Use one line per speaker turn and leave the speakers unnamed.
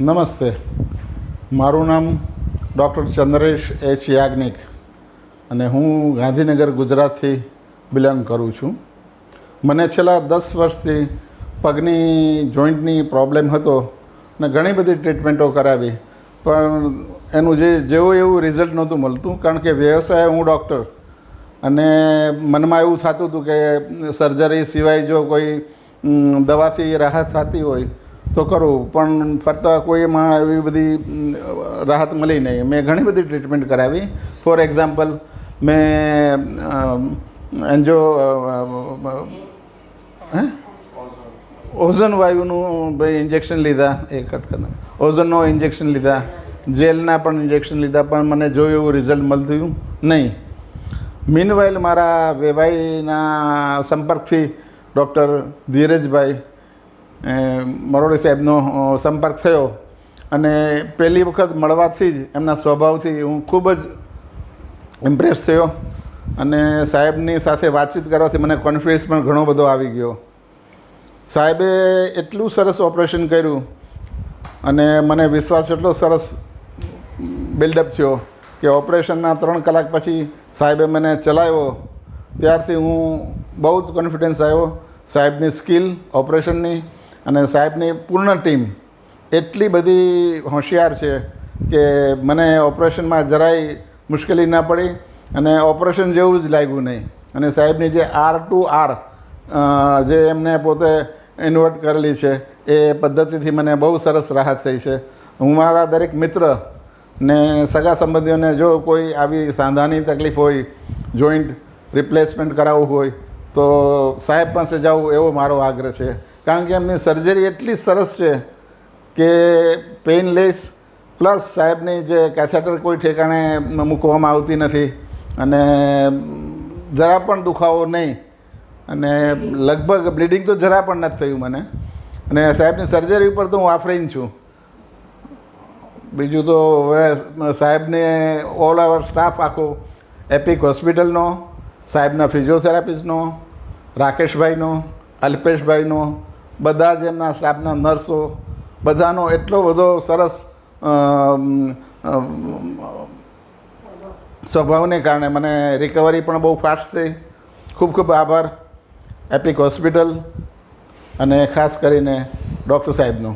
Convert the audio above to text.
નમસ્તે. મારું નામ ડૉક્ટર ચંદ્રેશ એચ યાજ્ઞિક અને હું ગાંધીનગર, ગુજરાતથી બિલોંગ કરું છું. મને છેલ્લા દસ વર્ષથી પગની, જોઈન્ટની પ્રોબ્લેમ હતો ને ઘણી બધી ટ્રીટમેન્ટો કરાવી, પણ એનું જે, જેવું એવું રિઝલ્ટ નહોતું મળતું, કારણ કે વ્યવસાય હું ડૉક્ટર અને મનમાં એવું થતું હતું કે સર્જરી સિવાય જો કોઈ દવાથી રાહત થતી હોય તો કરું, પણ ફરતા કોઈમાં એવી બધી રાહત મળી નહીં. મેં ઘણી બધી ટ્રીટમેન્ટ કરાવી. ફોર એક્ઝામ્પલ, મેં એન્જો હે? ઓઝોન વાયુનું ભાઈ ઇન્જેક્શન લીધા, એ કટ કરના ઓઝોનનો ઇન્જેક્શન લીધા, જેલના પણ ઇન્જેક્શન લીધા, પણ મને જોયું એવું રિઝલ્ટ મળતું નહીં. મીનવાઇલ મારા વેવાઈના સંપર્કથી ડૉક્ટર ધીરજભાઈ મરોડી સાહેબનો સંપર્ક થયો અને પહેલી વખત મળવાથી જ એમના સ્વભાવથી હું ખૂબ જ ઇમ્પ્રેસ થયો અને સાહેબની સાથે વાતચીત કરવાથી મને કોન્ફિડન્સ પણ ઘણો બધો આવી ગયો. સાહેબે એટલું સરસ ઓપરેશન કર્યું અને મને વિશ્વાસ એટલો સરસ બિલ્ડઅપ થયો કે ઓપરેશનના ત્રણ કલાક પછી સાહેબે મને ચલાવ્યો. ત્યારથી હું બહુ જ કોન્ફિડન્સ આવ્યો સાહેબની સ્કિલ ઓપરેશનની અને સાહેબની પૂર્ણ ટીમ એટલી બધી હોશિયાર છે કે મને ઓપરેશનમાં જરાય મુશ્કેલી ના પડી અને ઓપરેશન જેવું જ લાગ્યું નહીં. અને સાહેબની જે આર ટુ આર જે એમને પોતે ઇન્વર્ટ કરેલી છે, એ પદ્ધતિથી મને બહુ સરસ રાહત થઈ છે. હું મારા દરેક મિત્ર ને સગા સંબંધીઓને જો કોઈ આવી સાંધાની તકલીફ હોય જોઈન્ટ રિપ્લેસમેન્ટ કરાવવું હોય, તો સાહેબ પાસે જવું એવો મારો આગ્રહ છે. કારણ કે એમની સર્જરી એટલી સરસ છે કે પેઇનલેસ પ્લસ સાહેબની જે કેથેટર કોઈ ઠેકાણે મૂકવામાં આવતી નથી અને જરા પણ દુખાવો નહીં. અને લગભગ બ્લીડિંગ તો જરા પણ નથી થયું મને. અને સાહેબની સર્જરી ઉપર તો હું આફરીન છું. બીજું તો હવે સાહેબને ઓલ આવર સ્ટાફ આખો એપિક હોસ્પિટલનો સાહેબના ફિઝિયોથેરાપિસ્ટનો રાકેશભાઈનો, અલ્પેશભાઈનો બધા જ એમના સ્ટાફના નર્સો, બધાનો એટલો બધો સરસ સ્વભાવને કારણે મને રિકવરી પણ બહુ ફાસ્ટ થઈ. ખૂબ ખૂબ આભાર. એપિક હોસ્પિટલ અને ખાસ કરીને ડૉક્ટર સાહેબનો.